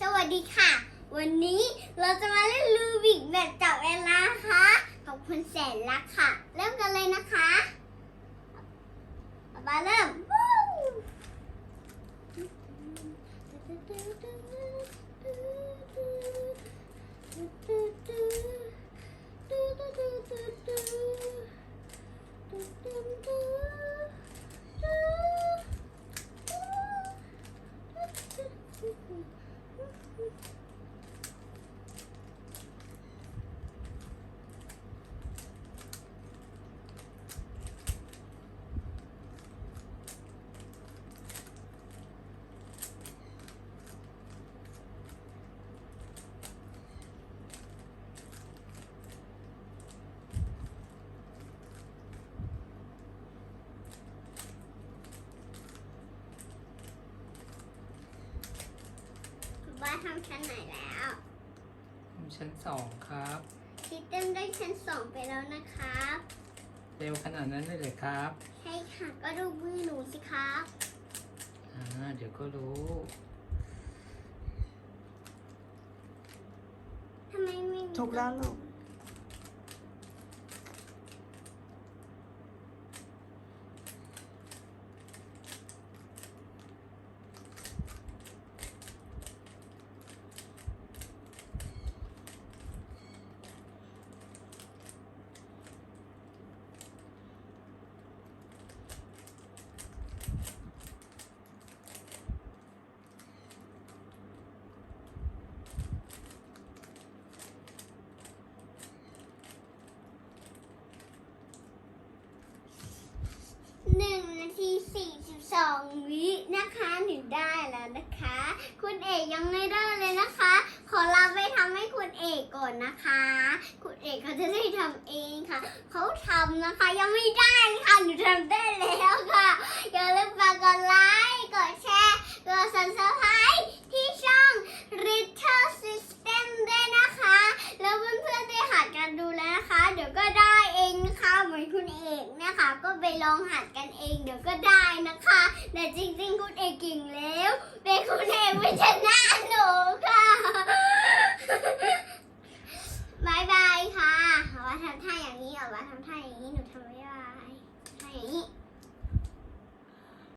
สวัสดีค่ะ วันนี้เราจะมาเล่นลูบิกแบบจับเวลาค่ะกับคุณแสนรักค่ะ เริ่มกันเลยนะคะมาเริ่มวู้ บ้านทำชั้นไหนแล้วชั้นสองครับคิดเต็มได้ชั้นสองไปแล้วนะครับเร็วขนาดนั้นเลยเลยครับใช่ค่ะก็ดูมือหนูสิครับอ่าเดี๋ยวก็รู้ทำไมไม่มี ถูกแล้วลูก หนึ่งนาทีสี่สิบสองวินะคะหนูได้แล้วนะคะ คุณเอกยังไม่ได้เลยนะคะ ขอลาไปทำให้คุณเอกก่อนนะคะ คุณเอกเขาจะได้ทำเองค่ะ เขาทำนะคะยังไม่ได้ค่ะหนูทำได้แล้วค่ะอย่าลืมฝากกดไลค์กดแชร์กด subscribe ที่ช่อง Little System ด้วยนะคะ แล้วเพื่อนๆได้หัดกันดูแล้วนะคะ เดี๋ยวก็ได้เองนะคะเหมือนคุณเอกนะคะ ก็ไปลองหัดกันเองเดี๋ยวก็ได้นะคะ แต่จริงๆ คุณเอกเก่งแล้วแต่คุณเอกไม่ชนะหนูค่ะ ทำท่าอย่างนี้หนูทำไม่ได้ท่าอย่างนี้